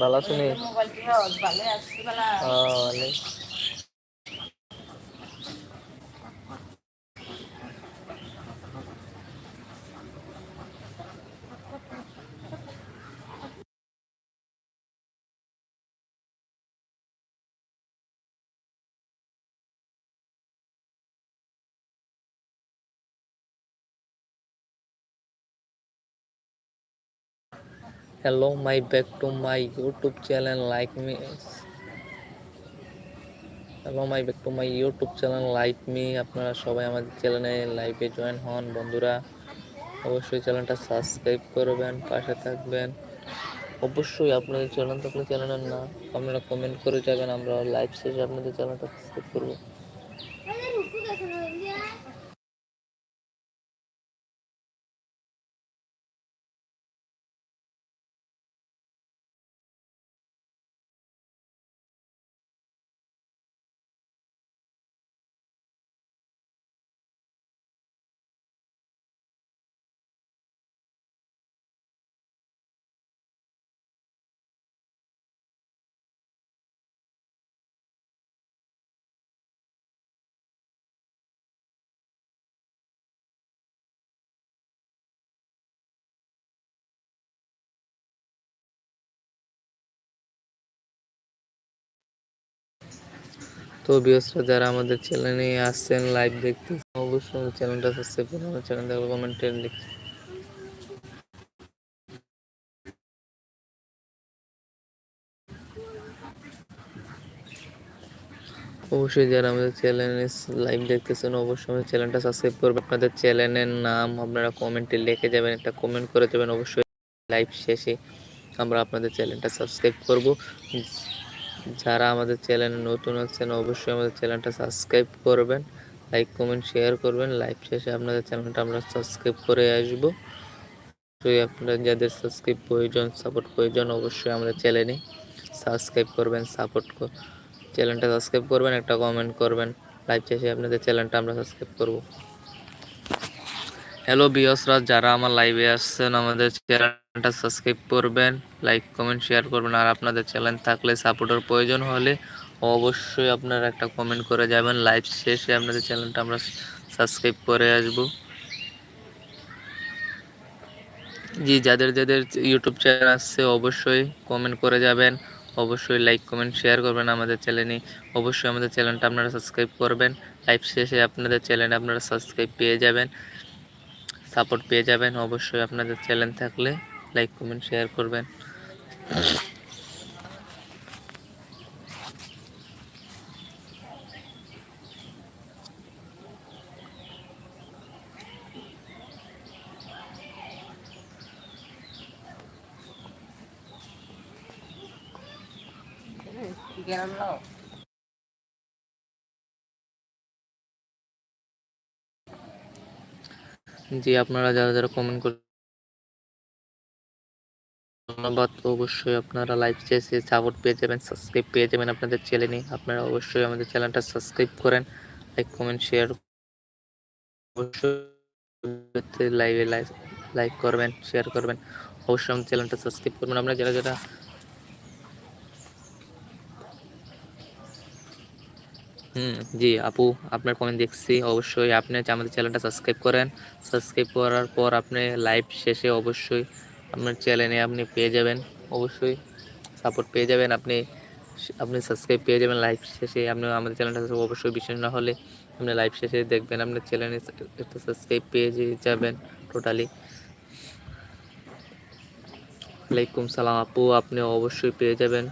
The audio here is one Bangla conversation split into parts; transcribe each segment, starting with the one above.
ভালো আছো নি? মোবাইলটি ভালো আছি ভালো hello, my back to my youtube channel, like me. Hello my back to my YouTube channel like me আপনারা সবাই আমাদের চ্যানেলে লাইভে জয়েন হন, বন্ধুরা। অবশ্যই চ্যানেলটা সাবস্ক্রাইব করবেন, পাশে থাকবেন। অবশ্যই আপনাদের চ্যানেল থাকলে চ্যানেলের না আপনারা কমেন্ট করে যাবেন, আমরা লাইভ শেষে আপনাদের চ্যানেলটা সাবস্ক্রাইব করব। তো বিয়সরা যারা আমাদের চ্যানেলে আসছেন লাইভ দেখতে অবশ্যই চ্যানেলটা সাবস্ক্রাইব করুন আমাদের চ্যানেল দেখলে কমেন্টে লিখে অবশ্যই যারা আমাদের চ্যানেলে লাইভ দেখতেছেন, অবশ্যই আমাদের চ্যানেলটা সাবস্ক্রাইব করবেন। আপনাদের চ্যানেলের নাম আপনারা কমেন্টে লিখে যাবেন, একটা কমেন্ট করে যাবেন। অবশ্যই লাইভ শেষে আমরা আপনাদের চ্যানেলটা সাবস্ক্রাইব করব। যারা আমাদের চ্যানেলে নতুন আছেন, অবশ্যই আমাদের চ্যানেলটা সাবস্ক্রাইব করবেন, লাইক, কমেন্ট, শেয়ার করবেন। লাইভ শেষে আপনাদের চ্যানেলটা আমরা সাবস্ক্রাইব করে আসব। অবশ্যই আপনারা যাদের সাবস্ক্রাইব প্রয়োজন, সাপোর্ট প্রয়োজন, অবশ্যই আমাদের চ্যানেলে সাবস্ক্রাইব করবেন, সাপোর্ট চ্যানেলটা সাবস্ক্রাইব করবেন, একটা কমেন্ট করবেন। লাইভ শেষে আপনাদের চ্যানেলটা আমরা সাবস্ক্রাইব করব। হ্যালো বিয়সরা যারা আমার লাইভে আসছেন, আমাদের চ্যানেলটা সাবস্ক্রাইব করবেন লাইক কমেন্ট শেয়ার করবেন। আর আপনাদের চ্যানেল থাকলে সাপোর্টের প্রয়োজন হলে অবশ্যই আপনারা একটা কমেন্ট করে যাবেন। লাইভ শেষে আপনাদের চ্যানেলটা আমরা সাবস্ক্রাইব করে আসব। জি, যাদের যাদের ইউটিউব চ্যানেল আসছে অবশ্যই কমেন্ট করে যাবেন। অবশ্যই লাইক কমেন্ট শেয়ার করবেন আমাদের চ্যানেলে অবশ্যই আমাদের চ্যানেলটা আপনারা সাবস্ক্রাইব করবেন। লাইভ শেষে আপনাদের চ্যানেলে আপনারা সাবস্ক্রাইব পেয়ে যাবেন। সাপোর্ট পেয়ে যাবেন। অবশ্যই আপনাদের চ্যানেল থাকলে লাইক কমেন্ট শেয়ার করবেন। জি আপনারা যারা যারা কমেন্ট করে ধন্যবাদ। অবশ্যই আপনারা লাইভ শেষে সাপোর্ট পেয়ে যাবেন সাবস্ক্রাইব পেয়ে যাবেন আপনাদের চ্যানেলে আপনারা অবশ্যই আমাদের চ্যানেলটা সাবস্ক্রাইব করেন লাইক কমেন্ট শেয়ার অবশ্যই লাইভে লাইক লাইক করবেন শেয়ার করবেন। অবশ্যই আমাদের চ্যানেলটা সাবস্ক্রাইব করবেন। আপনারা যারা যারা হুম, জি, আপু, আপনার কমেন্ট দেখছি। অবশ্যই আপনি আমাদের চ্যানেলটা সাবস্ক্রাইব করেন। সাবস্ক্রাইব করার পর আপনি লাইভ শেষে অবশ্যই আপনার চ্যানেলে আপনি পেয়ে যাবেন। অবশ্যই সাপোর্ট পেয়ে যাবেন। আপনি আপনি সাবস্ক্রাইব পেয়ে যাবেন লাইভ শেষে। আপনি আমাদের চ্যানেলটা অবশ্যই বিশ্বাস না হলে আপনি লাইভ শেষে দেখবেন। আপনার চ্যানেলে একটা সাবস্ক্রাইব পেয়ে যাবেন টোটালি ওয়ালাইকুম সালাম আপু। আপনি অবশ্যই পেয়ে যাবেন।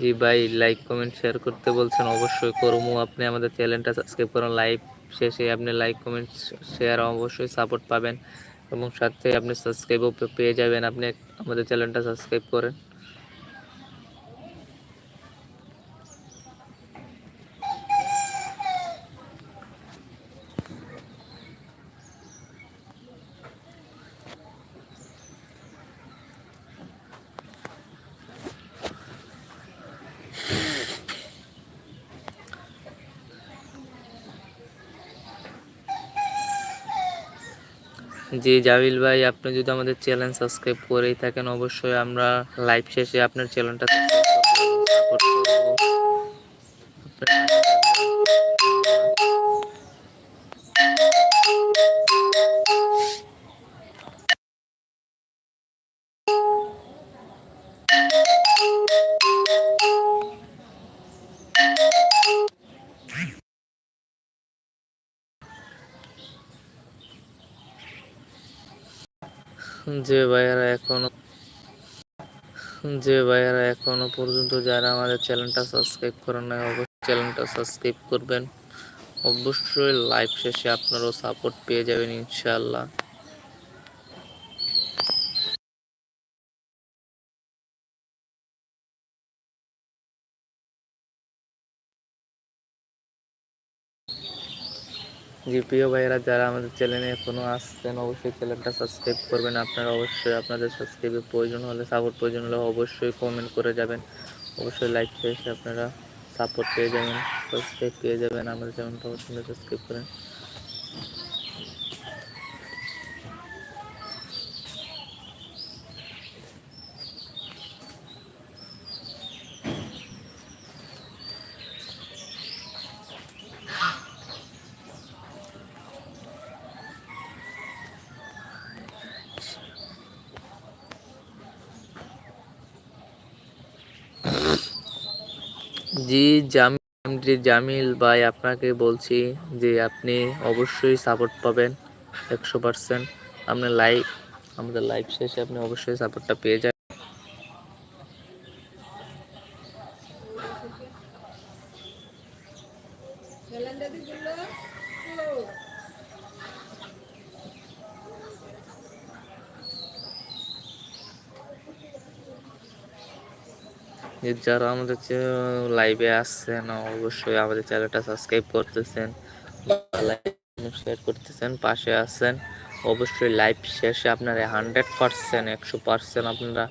জি ভাই লাইক কমেন্ট শেয়ার করতে বলছেন। অবশ্যই করব আপনি আমাদের চ্যানেলটা সাবস্ক্রাইব করুন। লাইভ শেষে আপনি লাইক কমেন্ট শেয়ার অবশ্যই সাপোর্ট পাবেন। এবং সাথে আপনি সাবস্ক্রাইবও পেয়ে যাবেন। আপনি আমাদের চ্যানেলটা সাবস্ক্রাইব করেন। জি, জাবিল ভাই, আপনি যদি আমাদের চ্যানেল সাবস্ক্রাইব করেই থাকেন, অবশ্যই আমরা লাইভ শেষে আপনার চ্যানেলটা যে ভাইয়ারা এখনও, যে ভাইয়ারা এখনও পর্যন্ত যারা আমাদের চ্যানেলটা সাবস্ক্রাইব করেন নাই, অবশ্যই চ্যানেলটা সাবস্ক্রাইব করবেন। অবশ্যই লাইভ শেষে আপনারাও সাপোর্ট পেয়ে যাবেন ইনশাআল্লাহ। জি, প্রিয় ভাইয়েরা, যারা আমাদের চ্যানেলে এখনও আসছেন, অবশ্যই চ্যানেলটা সাবস্ক্রাইব করবেন। আপনারা অবশ্যই আপনাদের সাবস্ক্রাইবের প্রয়োজন হলে সাপোর্ট প্রয়োজন হলে অবশ্যই কমেন্ট করে যাবেন। অবশ্যই লাইক শেষে আপনারা সাপোর্ট পেয়ে যাবেন সাবস্ক্রাইব পেয়ে যাবেন। আমাদের চ্যানেলটা অবশ্যই সাবস্ক্রাইব করেন জি জামিল জামিল ভাই, আপনাকে বলছি যে আপনি অবশ্যই সাপোর্ট পাবেন, একশো পারসেন্ট আপনার লাইভ আমাদের লাইভ শেষে আপনি অবশ্যই সাপোর্টটা পেয়ে যাবেন যে যারা আমাদের লাইভে আসছেন, অবশ্যই আমাদের চ্যানেলটা সাবস্ক্রাইব করতেছেন শেয়ার করতেছেন, পাশে আছেন। অবশ্যই লাইভ শেষে আপনারা হান্ড্রেড পার্সেন্ট একশো পার্সেন্ট আপনারা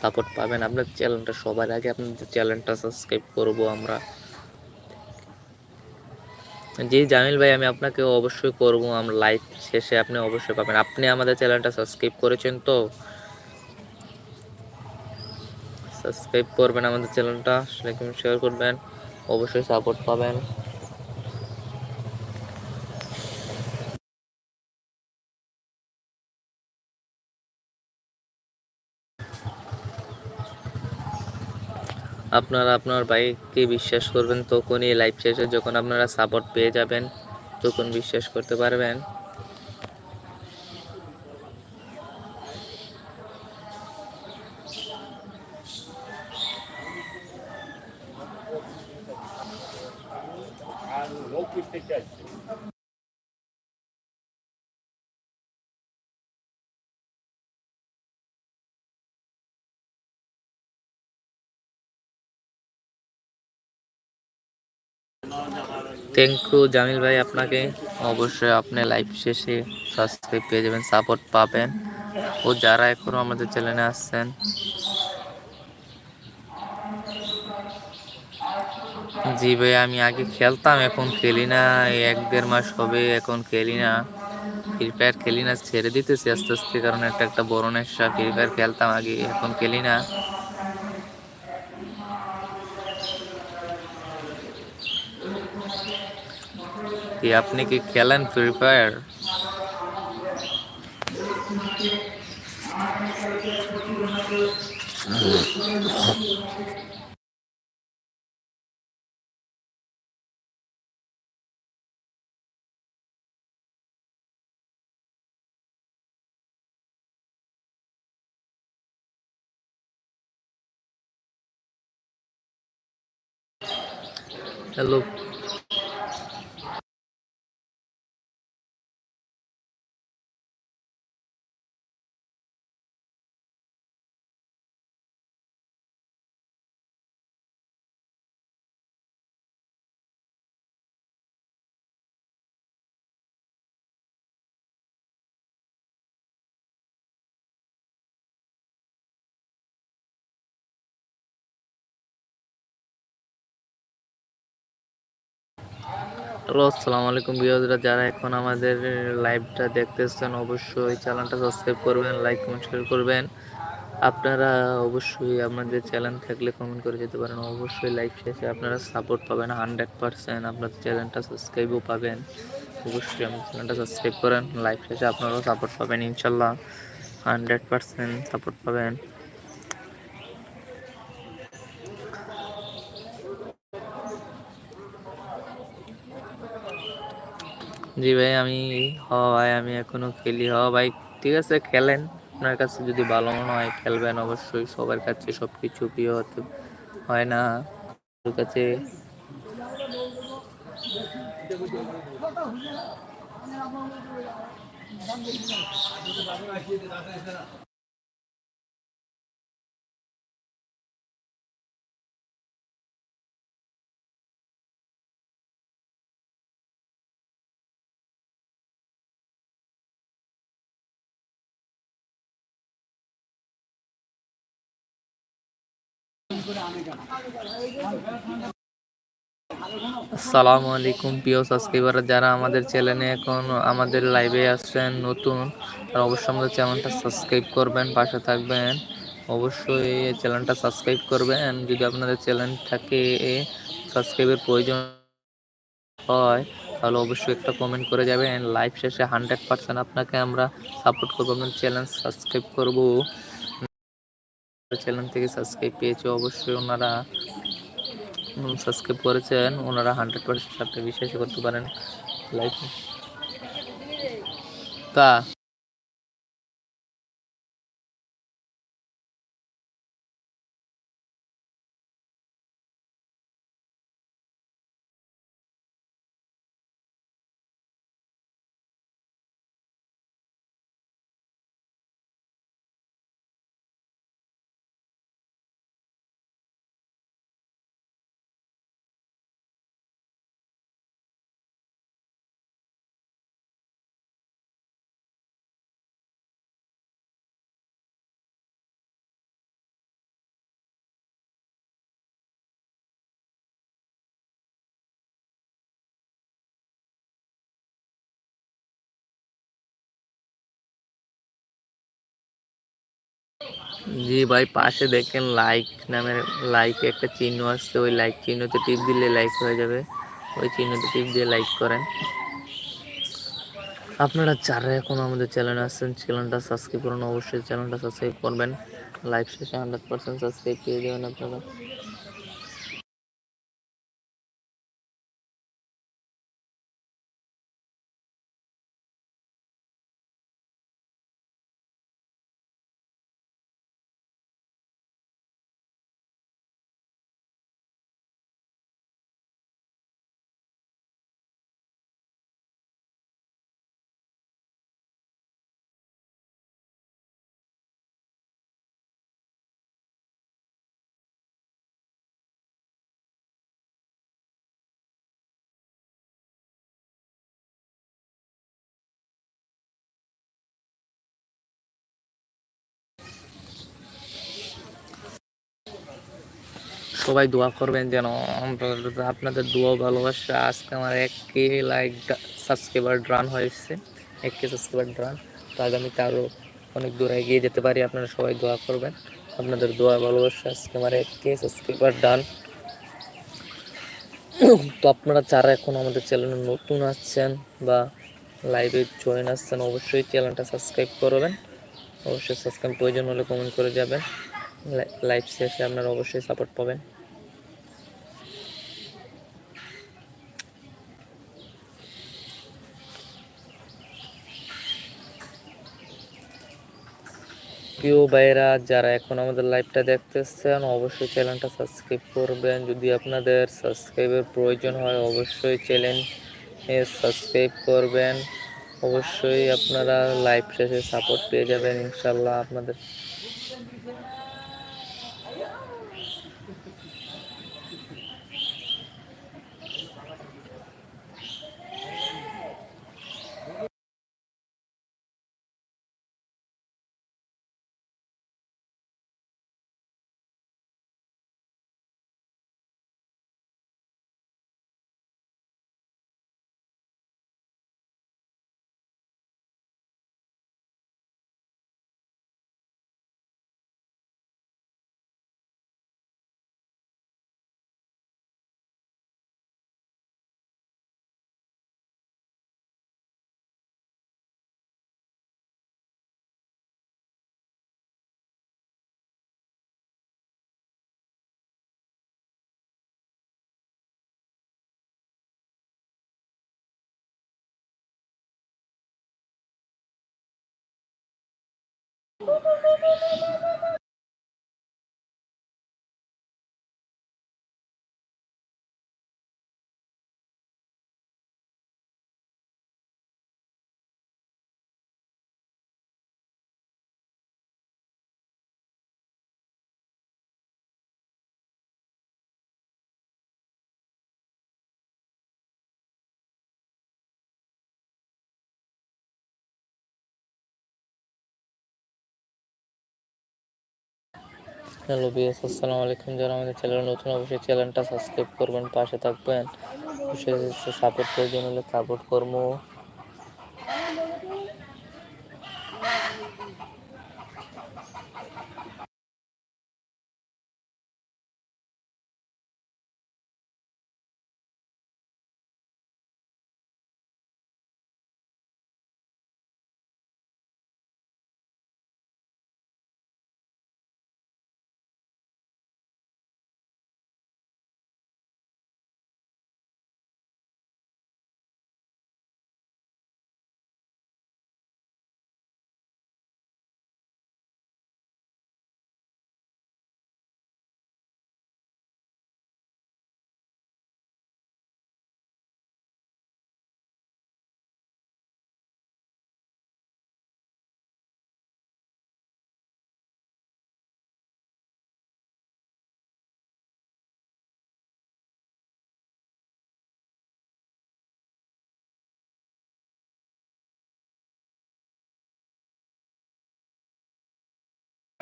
সাপোর্ট পাবেন। আপনার চ্যানেলটা সবার আগে আপনাদের চ্যানেলটা সাবস্ক্রাইব করব আমরা। জি, জামিল ভাই, আমি আপনাকে অবশ্যই করব। আমরা লাইভ শেষে আপনি অবশ্যই পাবেন। আপনি আমাদের চ্যানেলটা সাবস্ক্রাইব করেছেন তো? সাবস্ক্রাইব করবেন আমাদের চ্যানেলটা, লাইক শেয়ার করবেন, অবশ্যই সাপোর্ট পাবেন। আপনারা আপনার বাইককে বিশ্বাস করবেন, তখনই লাইভ শেষে যখন আপনারা সাপোর্ট পেয়ে যাবেন, তখন বিশ্বাস করতে পারবেন। থ্যাংক ইউ জামিল ভাই, আপনাকে। অবশ্যই আপনি লাইভ শেষে সাবস্ক্রাইব পেয়ে যাবেন সাপোর্ট পাবেন। ও যারা এখনও আমাদের চ্যানেলে আসছেন জি ভাই আমি আগে খেলতাম এখন খেলি না এক দেড় মাস হবে এখন খেলি না ফ্রি ফায়ার খেলি না ছেড়ে দিতেছি আস্তে আস্তে কারণ একটা একটা বড় নেশা ফ্রি ফায়ার খেলতাম আগে এখন খেলি না আপনি কি খেলেন ফ্রি ফায়ার হ্যালো হ্যালো, আসসালামু আলাইকুম বিরোধীরা যারা এখন আমাদের লাইভটা দেখতেছেন, অবশ্যই চ্যানেলটা সাবস্ক্রাইব করবেন লাইক কমেন্ট শেয়ার করবেন। আপনারা অবশ্যই আপনাদের চ্যানেল থাকলে কমেন্ট করে যেতে পারেন। অবশ্যই লাইভ শেষে আপনারা সাপোর্ট পাবেন হান্ড্রেড পারসেন্ট আপনাদের চ্যানেলটা সাবস্ক্রাইবও পাবেন। অবশ্যই আমার চ্যানেলটা সাবস্ক্রাইব করেন লাইভ শেষে আপনারাও সাপোর্ট পাবেন ইনশাল্লাহ হান্ড্রেড পারসেন্ট সাপোর্ট পাবেন। জি ভাই, আমি হ ভাই, আমি এখনও খেলি। হ ভাই, ঠিক আছে, খেলেন। আপনার কাছে যদি ভালো মনে হয়, খেলবেন অবশ্যই। সবার কাছে সব কিছু প্রিয় হতে হয় না। কাছে আসসালামু আলাইকুম প্রিয় সাবস্ক্রাইবার, যারা আমাদের চ্যানেলে এখন আমাদের লাইভে আসছেন, নতুন তারা অবশ্যই আমাদের চ্যানেলটা সাবস্ক্রাইব করবেন, পাশে থাকবেন। অবশ্যই এই চ্যানেলটা সাবস্ক্রাইব করবেন। যদি আপনাদের চ্যানেল থাকে সাবস্ক্রাইবের প্রয়োজন হয়, তাহলে অবশ্যই একটা কমেন্ট করে যাবেন। লাইভ শেষে হান্ড্রেড পার্সেন্ট আপনাকে আমরা সাপোর্ট করব, আপনার চ্যানেল সাবস্ক্রাইব করব। চ্যানেল থেকে সাবস্ক্রাইব পেয়েছে অবশ্যই ওনারা সাবস্ক্রাইব করেছেন, ওনারা হান্ড্রেড পার্সেন্ট আপনি বিশ্বাস করতে পারেন। লাইক তা জি ভাই, পাশে দেখেন লাইক নামের লাইক একটা চিহ্ন আসছে ওই লাইক চিহ্নতে টিপ দিলে লাইক হয়ে যাবে। ওই চিহ্নতে টিপ দিয়ে লাইক করেন। আপনারা যারা এখন আমাদের চ্যানেলে আসছেন চ্যানেলটা সাবস্ক্রাইব করুন, অবশ্যই চ্যানেলটা সাবস্ক্রাইব করবেন। লাইভ শেষে হান্ড্রেড পার্সেন্ট সাবস্ক্রাইব পেয়ে যাবেন আপনারা। সবাই দোয়া করবেন যেন আপনাদের দোয়া ভালোবাসা আজকে আমার এক কে লাইক সাবস্ক্রাইবার ড্রান হয়েছে। এক কে সাবস্ক্রাইবার ড্রান তো আগামীতে আরও অনেক দূর এগিয়ে যেতে পারি, আপনারা সবাই দোয়া করবেন। আপনাদের দোয়া ভালোবাসা আজকে আমার এক কে সাবস্ক্রাইবার ডান তো আপনারা যারা এখন আমাদের চ্যানেলে নতুন আসছেন বা লাইভে জয়েন আসছেন অবশ্যই চ্যানেলটা সাবস্ক্রাইব করবেন। অবশ্যই সাবস্ক্রাইব প্রয়োজন হলে কমেন্ট করে যাবেন। লাইভ শেষে আপনারা অবশ্যই সাপোর্ট পাবেন। প্রিয় ভাইরা যারা এখন আমাদের লাইভটা দেখতেছেন, অবশ্যই চ্যানেলটা সাবস্ক্রাইব করবেন। যদি আপনাদের সাবস্ক্রাইবের প্রয়োজন হয়, অবশ্যই চ্যানেল সাবস্ক্রাইব করবেন। অবশ্যই আপনারা লাইভ শেষে সাপোর্ট পেয়ে যাবেন ইনশাল্লাহ আপনাদের Oh, my God. Hello BS আসসালামু আলাইকুম। যারা আমাদের চ্যানেল নতুন, অবশ্যই চ্যানেলটা সাবস্ক্রাইব করবেন, পাশে থাকবেন। সাপোর্ট প্রয়োজন হলে সাপোর্ট করব।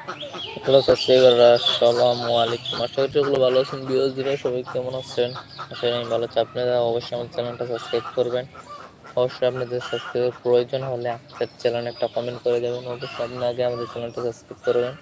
হ্যালো সাবস্ক্রাইবাররা আসসালামু আলাইকুম। আশা করি ওগুলো ভালো আছেন। বিওসিরা সবাই কেমন আছেন? আশা করি ভালো আছি আপনারা অবশ্যই আমার চ্যানেলটা সাবস্ক্রাইব করবেন। অবশ্যই আপনাদের সাবস্ক্রাইবের প্রয়োজন হলে আমাদের চ্যানেলে একটা কমেন্ট করে দেবেন। অবশ্যই আপনি আগে আমাদের চ্যানেলটা সাবস্ক্রাইব করবেন।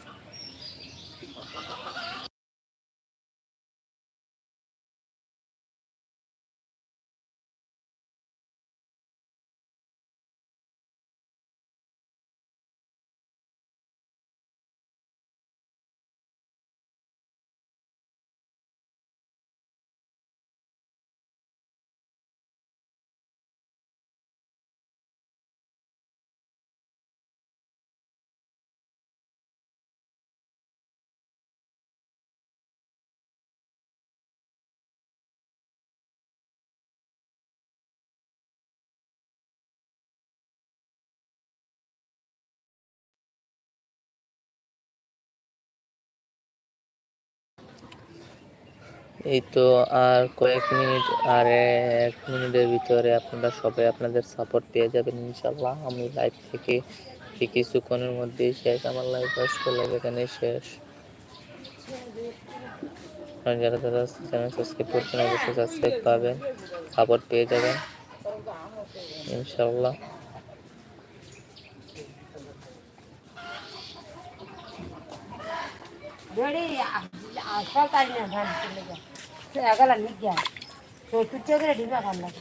এই তো আর কয়েক মিনিট, আর এক মিনিটের ভিতরে আপনারা সবাই আপনাদের সাপোর্ট পেয়ে যাবেন ইনশাল্লাহ আমি লাইভ থেকে কিছুক্ষণের মধ্যেই শেষ, আমার লাইভ আজকে লাইভ এখানে শেষ। যারা যারা চ্যানেল সাবস্ক্রাইব করছেন, অবশ্যই সাবস্ক্রাইব পাবেন সাপোর্ট পেয়ে যাবেন ইনশাল্লাহ বেড়ি আসফাল তারি না ধান চলে যায় সে আগালা নিক যা তো তুই চলে ডিমা খান লাগে।